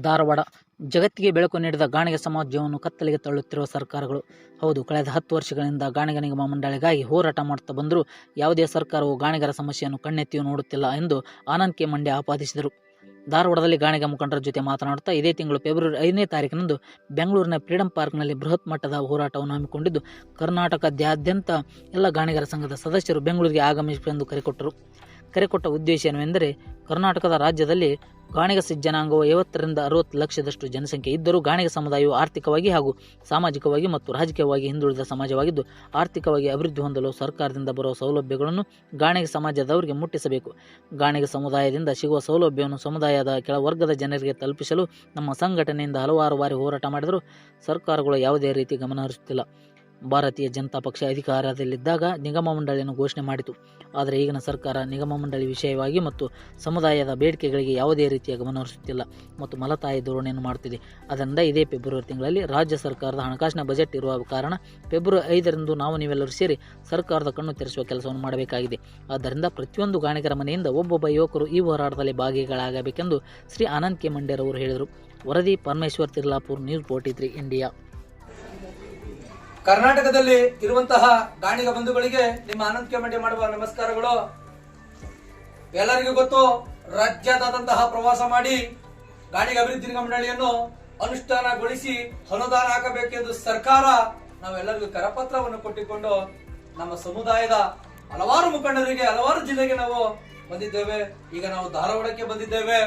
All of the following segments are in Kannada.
ಧಾರವಾಡ. ಜಗತ್ತಿಗೆ ಬೆಳಕು ನೀಡಿದ ಗಾಣಿಗ ಸಮಾಜವನ್ನು ಕತ್ತಲೆಗೆ ತಳ್ಳುತ್ತಿರುವ ಸರ್ಕಾರಗಳು. ಹೌದು, ಕಳೆದ ಹತ್ತು ವರ್ಷಗಳಿಂದ ಗಾಣಿಗ ನಿಗಮ ಮಂಡಳಿಗಾಗಿ ಹೋರಾಟ ಮಾಡುತ್ತಾ ಬಂದರೂ ಯಾವುದೇ ಸರ್ಕಾರವು ಗಾಣಿಗರ ಸಮಸ್ಯೆಯನ್ನು ಕಣ್ಣೆತ್ತಿಯೂ ನೋಡುತ್ತಿಲ್ಲ ಎಂದು ಆನಂದ್ ಕೆ. ಮಂಡ್ಯ ಆಪಾದಿಸಿದರು. ಧಾರವಾಡದಲ್ಲಿ ಗಾಣಿಗ ಮುಖಂಡರ ಜೊತೆ ಮಾತನಾಡುತ್ತಾ ಇದೇ ತಿಂಗಳು ಫೆಬ್ರವರಿ ಐದನೇ ತಾರೀಕಿನಂದು ಬೆಂಗಳೂರಿನ ಫ್ರೀಡಂ ಪಾರ್ಕ್ನಲ್ಲಿ ಬೃಹತ್ ಮಟ್ಟದ ಹೋರಾಟವನ್ನು ಹಮ್ಮಿಕೊಂಡಿದ್ದು, ಕರ್ನಾಟಕದಾದ್ಯಂತ ಎಲ್ಲ ಗಾಣಿಗರ ಸಂಘದ ಸದಸ್ಯರು ಬೆಂಗಳೂರಿಗೆ ಆಗಮಿಸಬೇಕೆಂದು ಕರೆಕೊಟ್ಟರು ಕರೆಕೊಟ್ಟ ಉದ್ದೇಶ ಏನೆಂದರೆ, ಕರ್ನಾಟಕದ ರಾಜ್ಯದಲ್ಲಿ ಗಾಣಿಗ ಜನಾಂಗವು ಐವತ್ತರಿಂದ ಅರವತ್ತು ಲಕ್ಷದಷ್ಟು ಜನಸಂಖ್ಯೆ ಇದ್ದರೂ ಗಾಣಿಗ ಸಮುದಾಯವು ಆರ್ಥಿಕವಾಗಿ ಹಾಗೂ ಸಾಮಾಜಿಕವಾಗಿ ಮತ್ತು ರಾಜಕೀಯವಾಗಿ ಹಿಂದುಳಿದ ಸಮಾಜವಾಗಿದ್ದು, ಆರ್ಥಿಕವಾಗಿ ಅಭಿವೃದ್ಧಿ ಹೊಂದಲು ಸರ್ಕಾರದಿಂದ ಬರುವ ಸೌಲಭ್ಯಗಳನ್ನು ಗಾಣಿಗ ಸಮಾಜದವರಿಗೆ ಮುಟ್ಟಿಸಬೇಕು. ಗಾಣಿಗ ಸಮುದಾಯದಿಂದ ಸಿಗುವ ಸೌಲಭ್ಯವನ್ನು ಸಮುದಾಯದ ಕೆಳವರ್ಗದ ಜನರಿಗೆ ತಲುಪಿಸಲು ನಮ್ಮ ಸಂಘಟನೆಯಿಂದ ಹಲವಾರು ಬಾರಿ ಹೋರಾಟ ಮಾಡಿದರೂ, ಸರ್ಕಾರಗಳು ಯಾವುದೇ ರೀತಿ ಗಮನ ಹರಿಸುತ್ತಿಲ್ಲ. ಭಾರತೀಯ ಜನತಾ ಪಕ್ಷ ಅಧಿಕಾರದಲ್ಲಿದ್ದಾಗ ನಿಗಮ ಮಂಡಳಿಯನ್ನು ಘೋಷಣೆ ಮಾಡಿತು. ಆದರೆ ಈಗಿನ ಸರ್ಕಾರ ನಿಗಮ ಮಂಡಳಿ ವಿಷಯವಾಗಿ ಮತ್ತು ಸಮುದಾಯದ ಬೇಡಿಕೆಗಳಿಗೆ ಯಾವುದೇ ರೀತಿಯ ಗಮನ ಹರಿಸುತ್ತಿಲ್ಲ ಮತ್ತು ಮಲತಾಯಿ ಧೋರಣೆಯನ್ನು ಮಾಡುತ್ತಿದೆ. ಅದರಿಂದ ಇದೇ ಫೆಬ್ರವರಿ ತಿಂಗಳಲ್ಲಿ ರಾಜ್ಯ ಸರ್ಕಾರದ ಹಣಕಾಸಿನ ಬಜೆಟ್ ಇರುವ ಕಾರಣ ಫೆಬ್ರವರಿ ಐದರಂದು ನಾವು ನೀವೆಲ್ಲರೂ ಸೇರಿ ಸರ್ಕಾರದ ಕಣ್ಣು ತೆರೆಸುವ ಕೆಲಸವನ್ನು ಮಾಡಬೇಕಾಗಿದೆ. ಆದ್ದರಿಂದ ಪ್ರತಿಯೊಂದು ಗಾಣಿಗರ ಮನೆಯಿಂದ ಒಬ್ಬೊಬ್ಬ ಯುವಕರು ಈ ಹೋರಾಟದಲ್ಲಿ ಭಾಗಿಗಳಾಗಬೇಕೆಂದು ಶ್ರೀ ಆನಂದ್ ಕೆ. ಮಂಡ್ಯರವರು ಹೇಳಿದರು. ವರದಿ Parameshwar Tirlapur, news forty three, India. ಕರ್ನಾಟಕದಲ್ಲಿ ಇರುವಂತಹ ಗಾಣಿಗ ಬಂಧುಗಳಿಗೆ ನಿಮ್ಮ ಆನಂದ್ ಕೆಮಂಡಿ ಮಾಡುವ ನಮಸ್ಕಾರಗಳು. ಎಲ್ಲರಿಗೂ ಗೊತ್ತು, ರಾಜ್ಯದಾದಂತಹ ಪ್ರವಾಸ ಮಾಡಿ ಗಾಣಿಗ ಅಭಿವೃದ್ಧಿ ನಿಗಮ ಮಂಡಳಿಯನ್ನು ಅನುಷ್ಠಾನಗೊಳಿಸಿ ಅನುದಾನ ಹಾಕಬೇಕೆಂದು ಸರ್ಕಾರ ನಾವೆಲ್ಲರಿಗೂ ಕರಪತ್ರವನ್ನು ಕೊಟ್ಟಿಕೊಂಡು ನಮ್ಮ ಸಮುದಾಯದ ಹಲವಾರು ಮುಖಂಡರಿಗೆ, ಹಲವಾರು ಜಿಲ್ಲೆಗೆ ನಾವು ಬಂದಿದ್ದೇವೆ. ಈಗ ನಾವು ಧಾರವಾಡಕ್ಕೆ ಬಂದಿದ್ದೇವೆ.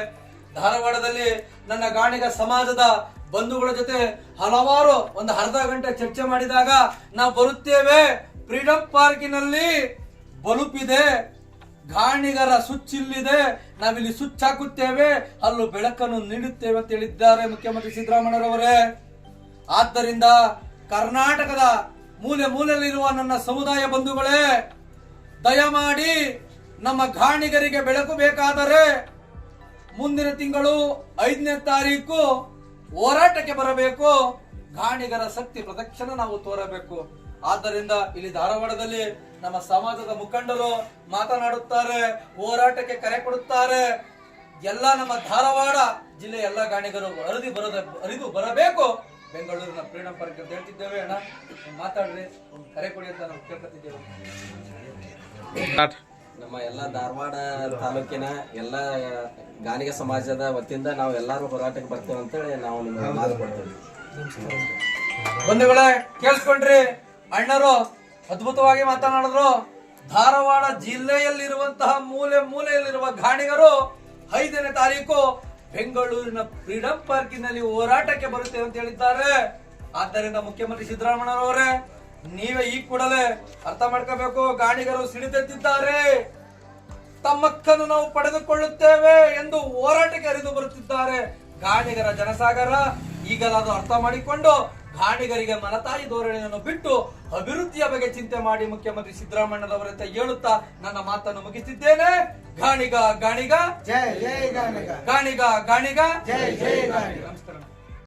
ಧಾರವಾಡದಲ್ಲಿ ನನ್ನ ಗಾಣಿಗ ಸಮಾಜದ ಬಂಧುಗಳ ಜೊತೆ ಹಲವಾರು ಒಂದು ಅರ್ಧ ಗಂಟೆ ಚರ್ಚೆ ಮಾಡಿದಾಗ ನಾವು ಬರುತ್ತೇವೆ ಫ್ರೀಡಂ ಪಾರ್ಕಿನಲ್ಲಿ. ಬಲುಪಿದೆ, ಗಾಣಿಗರ ಸ್ವಿಚ್ ಇಲ್ಲಿದೆ ನಾವಿಲ್ಲಿ ಸ್ವಿಚ್ ಹಾಕುತ್ತೇವೆ, ಅಲ್ಲೂ ಬೆಳಕನ್ನು ನೀಡುತ್ತೇವೆ ಅಂತ ಹೇಳಿದ್ದಾರೆ ಮುಖ್ಯಮಂತ್ರಿ ಸಿದ್ದರಾಮಯ್ಯರವರೇ ಆದ್ದರಿಂದ ಕರ್ನಾಟಕದ ಮೂಲೆ ಮೂಲೆಯಲ್ಲಿರುವ ನನ್ನ ಸಮುದಾಯ ಬಂಧುಗಳೇ, ದಯಮಾಡಿ ನಮ್ಮ ಗಾಣಿಗರಿಗೆ ಬೆಳಕು ಬೇಕಾದರೆ ಮುಂದಿನ ತಿಂಗಳು ಐದನೇ ತಾರೀಕು ಹೋರಾಟಕ್ಕೆ ಬರಬೇಕು. ಗಾಣಿಗರ ಶಕ್ತಿ ಪ್ರದಕ್ಷಿಣ ನಾವು ತೋರಬೇಕು. ಆದ್ದರಿಂದ ಇಲ್ಲಿ ಧಾರವಾಡದಲ್ಲಿ ನಮ್ಮ ಸಮಾಜದ ಮುಖಂಡರು ಮಾತನಾಡುತ್ತಾರೆ, ಹೋರಾಟಕ್ಕೆ ಕರೆ ಕೊಡುತ್ತಾರೆ. ಎಲ್ಲ ನಮ್ಮ ಧಾರವಾಡ ಜಿಲ್ಲೆಯ ಎಲ್ಲ ಗಾಣಿಗರು ಅರಿದು ಬರದ ಅರಿದು ಬರಬೇಕು. ಬೆಂಗಳೂರಿನ ಫ್ರೀಡಂ ಪಾರ್ಕ್ ಅಂತ ಹೇಳ್ತಿದ್ದೇವೆ ಅಣ್ಣ. ಮಾತಾಡ್ರಿ ಕರೆ ಕೊಡಿ ಅಂತ ನಾವು ಕೇಳ್ಕೊತಿದ್ದೇವೆ. ನಮ್ಮ ಎಲ್ಲ ಧಾರವಾಡ ತಾಲೂಕಿನ ಎಲ್ಲ ಗಾನಿಗ ಸಮಾಜದ ವತಿಯಿಂದ ನಾವು ಎಲ್ಲರೂ ಹೋರಾಟಕ್ಕೆ ಬರ್ತೇವೆ ಅಂತೇಳಿ ನಾವು ನಿಮಗೆ ಮಾತು ಕೊಡ್ತೇವೆ. ಬಂಧುಗಳೇ, ಕೇಳಿಸ್ಕೊಂಡ್ರಿ. ಅಣ್ಣರು ಅದ್ಭುತವಾಗಿ ಮಾತನಾಡಿದ್ರು. ಧಾರವಾಡ ಜಿಲ್ಲೆಯಲ್ಲಿರುವಂತಹ ಮೂಲೆ ಮೂಲೆಯಲ್ಲಿರುವ ಗಾಣಿಗರು ಐದನೇ ತಾರೀಕು ಬೆಂಗಳೂರಿನ ಫ್ರೀಡಂ ಪಾರ್ಕಿನಲ್ಲಿ ಹೋರಾಟಕ್ಕೆ ಬರುತ್ತೇವೆ ಅಂತ ಹೇಳಿದ್ದಾರೆ. ಆದ್ದರಿಂದ ಮುಖ್ಯಮಂತ್ರಿ ಸಿದ್ದರಾಮಯ್ಯರವರೇ ನೀವೇ ಈ ಕೂಡಲೇ ಅರ್ಥ ಮಾಡ್ಕೋಬೇಕು. ಗಾಣಿಗರು ಸಿಡಿತೆತ್ತಿದ್ದಾರೆ ತಮ್ಮಕ್ಕನ್ನು ನಾವು ಪಡೆದುಕೊಳ್ಳುತ್ತೇವೆ ಎಂದು ಹೋರಾಟಕ್ಕೆ ಹರಿದು ಬರುತ್ತಿದ್ದಾರೆ ಗಾಣಿಗರ ಜನಸಾಗರ. ಈಗಲಾದರೂ ಅರ್ಥ ಮಾಡಿಕೊಂಡು ಗಾಣಿಗರಿಗೆ ಮನತಾಯಿ ಧೋರಣೆಯನ್ನು ಬಿಟ್ಟು ಅಭಿವೃದ್ಧಿಯ ಬಗ್ಗೆ ಚಿಂತೆ ಮಾಡಿ ಮುಖ್ಯಮಂತ್ರಿ ಸಿದ್ದರಾಮಯ್ಯನವರಂತ ಹೇಳುತ್ತಾ ನನ್ನ ಮಾತನ್ನು ಮುಗಿಸಿದ್ದೇನೆ. ಗಾಣಿಗ ಗಾಣಿಗ. ಜೈ ಜೈ ಗಾಣಿಗ. ಗಾಣಿಗ ಗಾಣಿಗ. ಜೈ ಜೈ ಗಾಣಿಗ.